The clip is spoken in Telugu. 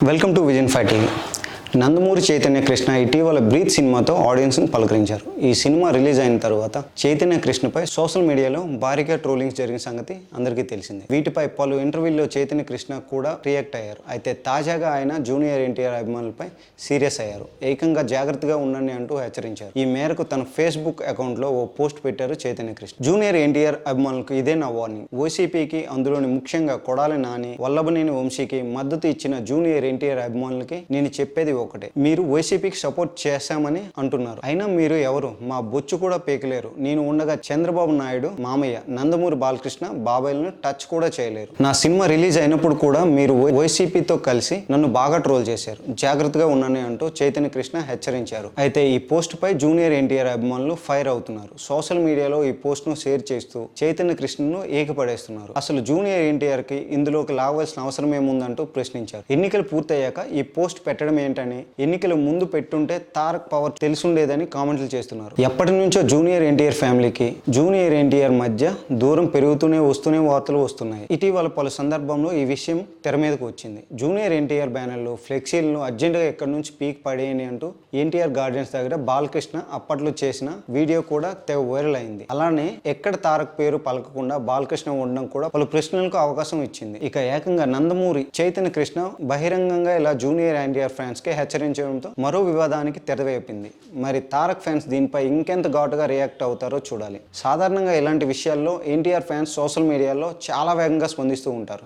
Welcome to Vision Fighting. Nandamuri Chaitanya Krishna ఇటీవల బ్రీత్ సినిమాతో ఆడియన్స్ని పలకరించారు. ఈ సినిమా రిలీజ్ అయిన తర్వాత చైతన్య కృష్ణపై సోషల్ మీడియాలో భారీగా ట్రోలింగ్స్ జరిగిన సంగతి అందరికీ తెలిసిందే. వీటిపై పలు ఇంటర్వ్యూల్లో చైతన్య కృష్ణ కూడా రియాక్ట్ అయ్యారు. అయితే తాజాగా ఆయన జూనియర్ ఎన్టీఆర్ అభిమానులపై సీరియస్ అయ్యారు. ఏకంగా జాగ్రత్తగా ఉండండి అంటూ హెచ్చరించారు. ఈ మేరకు తన ఫేస్బుక్ అకౌంట్లో ఓ పోస్ట్ పెట్టారు చైతన్య కృష్ణ. జూనియర్ ఎన్టీఆర్ అభిమానులకు ఇదే నా వార్నింగ్. ఓసీపీకి అందులోని ముఖ్యంగా కొడాలి నాని వల్లభనేని వంశీకి మద్దతు ఇచ్చిన జూనియర్ ఎన్టీఆర్ అభిమానులకి నేను చెప్పేది ఒకటే. మీరు వైసీపీకి సపోర్ట్ చేశామని అంటున్నారు. అయినా మీరు ఎవరు? మా బొచ్చు కూడా పేకలేరు. నేను ఉండగా చంద్రబాబు నాయుడు మామయ్య నందమూరి బాలకృష్ణ బాబాయ్లను టచ్ కూడా చేయలేరు. నా సినిమా రిలీజ్ అయినప్పుడు కూడా మీరు వైసీపీతో కలిసి నన్ను బాగా ట్రోల్ చేశారు. జాగ్రత్తగా ఉన్నానని అంటూ చైతన్య కృష్ణ హెచ్చరించారు. అయితే ఈ పోస్ట్ పై జూనియర్ ఎన్టీఆర్ అభిమానులు ఫైర్ అవుతున్నారు. సోషల్ మీడియాలో ఈ పోస్ట్ను షేర్ చేస్తూ చైతన్య కృష్ణను ఏకపడేస్తున్నారు. అసలు జూనియర్ ఎన్టీఆర్కి ఇందులోకి లాగవలసిన అవసరం ఏముందంటూ ప్రశ్నించారు. ఎన్నికలు పూర్తయ్యాక ఈ పోస్ట్ పెట్టడం ఏంటంటే ఏంటని ఎన్నికలు ముందు పెట్టుంటే తారక్ పవర్ తెలుసుండేదని కామెంట్లు చేస్తున్నారు. ఎప్పటి నుంచో జూనియర్ ఎన్టీఆర్ ఫ్యామిలీకి జూనియర్ ఎన్టీఆర్ మధ్య దూరం పెరుగుతూనే వస్తూనే వార్తలు వస్తున్నాయి. ఇటీవల పలు సందర్భంలో ఈ విషయం తెర మీదకు వచ్చింది. జూనియర్ ఎన్టీఆర్ బ్యానర్లు ఫ్లెక్సీలను అర్జెంటుగా ఎక్కడి నుంచి పీక్ పడేయని అంటూ ఎన్టీఆర్ గార్డెన్స్ దగ్గర బాలకృష్ణ అప్పట్లో చేసిన వీడియో కూడా తెగ వైరల్ అయింది. అలానే ఎక్కడ తారక్ పేరు పలకకుండా బాలకృష్ణ ఉండడం కూడా పలు ప్రశ్నలకు అవకాశం ఇచ్చింది. ఇక ఏకంగా నందమూరి చైతన్య కృష్ణ బహిరంగంగా ఇలా జూనియర్ ఎన్టీఆర్ ఫ్యాన్స్కి హెచ్చరించడంతో మరో వివాదానికి తెరవేపింది మరి తారక్ ఫ్యాన్స్ దీనిపై ఇంకెంత ఘాటుగా రియాక్ట్ అవుతారో చూడాలి. సాధారణంగా ఇలాంటి విషయాల్లో ఎన్టీఆర్ ఫ్యాన్స్ సోషల్ మీడియాలో చాలా వేగంగా స్పందిస్తూ ఉంటారు.